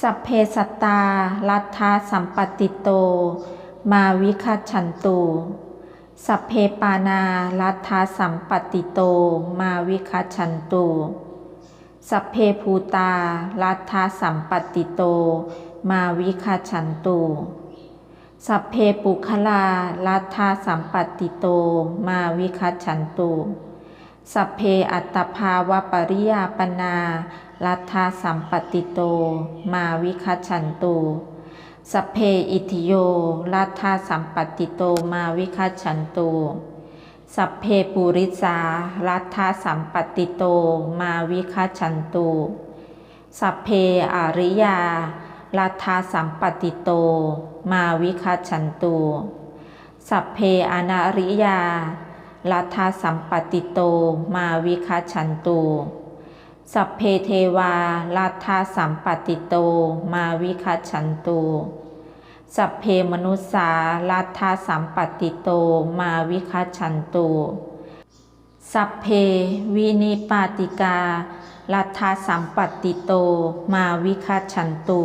สัพเพสัตตาลัทธาสัมปติโต มาวิคัจฉันตุสัพเพปานาลัทธาสัมปติโต มาวิคัจฉันตุสัพเพภูตาลัทธาสัมปติโต มาวิคัจฉันตุสัพเพปุคลาลัทธาสัมปติโต มาวิคัจฉันตุสัพเพอัตตภาวปริยาปนา ลัทธาสัมปติโต มาวิคัจฉันตุสัพเพอิทิโยลัทธาสัมปติโตมาวิคัจฉันตุสัพเพปุริสาลัทธาสัมปติโตมาวิคัจฉันตุสัพเพอริยาลัทธาสัมปติโต มาวิคัจฉันตุสัพเพอนาริยาลัทธาสัมปติโต มาวิคัจฉันตุ สัพเพเทวาลัทธาสัมปติโต มาวิคัตฉันตูสัพเพมนุษสาลัทธาสัมปติโต มาวิคัตฉันตูสัพเพวินิปาติกาลัทธาสัมปติโต มาวิคัตฉันตู